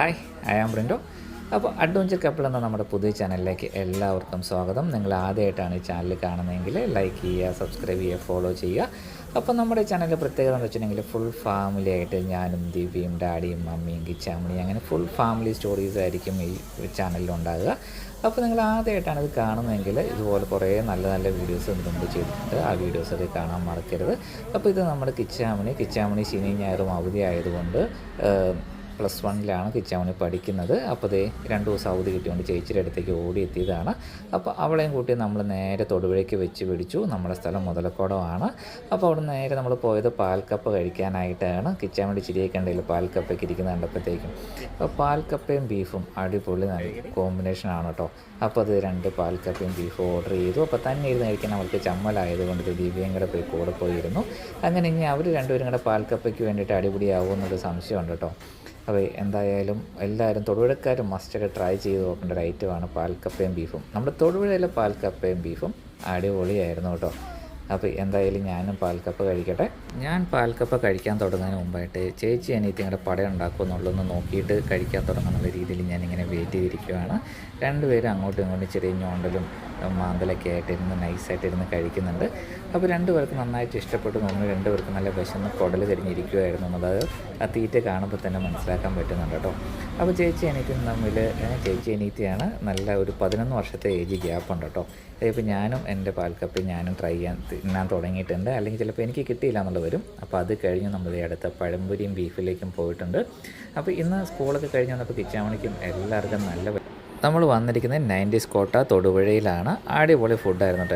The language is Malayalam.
ഹായ് ഐ ആം ബ്രിൻഡോ അപ്പോൾ അഡ്വഞ്ചർ കപ്പിൾ എന്ന നമ്മുടെ പുതിയ ചാനലിലേക്ക് എല്ലാവർക്കും സ്വാഗതം. നിങ്ങൾ ആദ്യമായിട്ടാണ് ഈ ചാനൽ കാണുന്നതെങ്കിൽ ലൈക്ക് ചെയ്യുക സബ്സ്ക്രൈബ് ചെയ്യുക ഫോളോ ചെയ്യുക. അപ്പോൾ നമ്മുടെ ചാനലിന്റെ പ്രത്യേകത എന്ന് വെച്ചിട്ടുണ്ടെങ്കിൽ ഫുൾ ഫാമിലി ആയിട്ട് ഞാനും ദിവ്യയും ഡാഡിയും മമ്മിയും കിച്ചാമണിയും അങ്ങനെ ഫുൾ ഫാമിലി സ്റ്റോറീസ് ആയിരിക്കും ഈ ചാനലിൽ ഉണ്ടാകുക. അപ്പോൾ നിങ്ങൾ ആദ്യമായിട്ടാണ് ഇത് കാണുന്നതെങ്കിൽ ഇതുപോലെ കുറേ നല്ല നല്ല വീഡിയോസ് എന്തുകൊണ്ട് ചെയ്തിട്ടുണ്ട്. ആ വീഡിയോസൊക്കെ കാണാൻ മറക്കരുത്. അപ്പോൾ ഇത് നമ്മുടെ കിച്ചാമണി. കിച്ചാമണി ശനി ഞായറും അവധി ആയതുകൊണ്ട് പ്ലസ് വണ്ണിലാണ് കിച്ചാമണി പഠിക്കുന്നത്. അപ്പോൾ ദേ രണ്ട് ദിവസം അവധി കിട്ടിയോണ്ട് ചേച്ചിയുടെ അടുത്തേക്ക് ഓടി എത്തിയതാണ് അപ്പോൾ അവളെയും കൂട്ടി നമ്മൾ നേരെ തൊടുപുഴയ്ക്ക് വെച്ച് പിടിച്ചു. നമ്മുടെ സ്ഥലം മുതലക്കോടമാണ്. അപ്പോൾ അവിടെ നേരെ നമ്മൾ പോയത് പാൽക്കപ്പ കഴിക്കാനായിട്ടാണ്. കിച്ചാമണി ഉണ്ടെങ്കിൽ പാൽക്കപ്പയ്ക്ക് ഇരിക്കുന്ന കണ്ടപ്പോഴത്തേക്കും. അപ്പോൾ പാൽക്കപ്പയും ബീഫും അടിപൊളി നല്ല കോമ്പിനേഷനാണ് കേട്ടോ അപ്പോൾ അത് രണ്ട് പാൽക്കപ്പയും ബീഫും ഓർഡർ ചെയ്തു. അപ്പോൾ തന്നെ ഇരുന്ന് കഴിക്കാൻ അവർക്ക് ചമ്മലായതുകൊണ്ട് ദിവ്യയും കൂടെ പോയി കൂടെ പോയിരുന്നു. അങ്ങനെ ഇനി അവർ രണ്ടുപേരും കൂടെ പാൽക്കപ്പയ്ക്ക് വേണ്ടിയിട്ട് അടിപൊളിയാവും എന്നൊരു സംശയമുണ്ട് കേട്ടോ അപ്പോൾ എന്തായാലും എല്ലാവരും തൊടുപുഴക്കാരും മസ്റ്റൊക്കെ ട്രൈ ചെയ്ത് നോക്കേണ്ട ഒരു ഐറ്റമാണ് പാൽക്കപ്പയും ബീഫും നമ്മുടെ തൊടുപുഴയിലെ പാൽക്കപ്പയും ബീഫും അടിപൊളിയായിരുന്നു കേട്ടോ. അപ്പോൾ എന്തായാലും ഞാനും പാൽക്കപ്പ കഴിക്കട്ടെ. ഞാൻ പാൽക്കപ്പ കഴിക്കാൻ തുടങ്ങുന്നതിന് മുമ്പായിട്ട് ചേച്ചി അനിയത്തി ഇങ്ങനെ പട ഉണ്ടാക്കുമോ എന്നുള്ളതൊന്ന് നോക്കിയിട്ട് കഴിക്കാൻ തുടങ്ങുന്നുള്ള രീതിയിൽ ഞാനിങ്ങനെ വെയിറ്റ് ചെയ്തിരിക്കുകയാണ് രണ്ടുപേരും അങ്ങോട്ടും ഇങ്ങോട്ടും ചെറിയ ഞോണ്ടലും മാന്തലൊക്കെ ആയിട്ട് ഇരുന്ന് നൈസായിട്ട് ഇരുന്ന് കഴിക്കുന്നുണ്ട്. അപ്പോൾ രണ്ടുപേർക്ക് നന്നായിട്ട് ഇഷ്ടപ്പെട്ടു രണ്ടു രണ്ടുപേർക്ക് നല്ല വിശന്ന് കുടൽ കരിഞ്ഞിരിക്കുമായിരുന്നു എന്നുള്ളത് ആ തീറ്റ കാണുമ്പോൾ തന്നെ മനസ്സിലാക്കാൻ പറ്റുന്നുണ്ട് കേട്ടോ. അപ്പോൾ ചേച്ചി അനിയത്തിയും തമ്മിൽ ചേച്ചി അനിയത്തിയാണ് നല്ല ഒരു പതിനൊന്ന് വർഷത്തെ ഏജ് ഗ്യാപ്പ് ഉണ്ട് കേട്ടോ. ഇപ്പോൾ ഞാനും എന്റെ പാൽക്കപ്പി ഞാനും ട്രൈ ചെയ്യാൻ തിന്നാൻ തുടങ്ങിയിട്ടുണ്ട്. അല്ലെങ്കിൽ ചിലപ്പോൾ എനിക്ക് കിട്ടിയില്ല എന്നുള്ളത് വരും. അപ്പോൾ അത് കഴിഞ്ഞ് നമ്മൾ അടുത്ത പഴംപൊരിയും ബീഫിലേക്കും പോയിട്ടുണ്ട്. അപ്പോൾ ഇന്ന് സ്കൂളൊക്കെ കഴിഞ്ഞ് വന്നപ്പോൾ കിച്ചാമണിക്കും എല്ലാവർക്കും നല്ല നമ്മൾ വന്നിരിക്കുന്നത് നയന്റീസ് കോട്ട തൊടുപുഴയിലാണ്. അടിപൊളി ഫുഡായിരുന്നു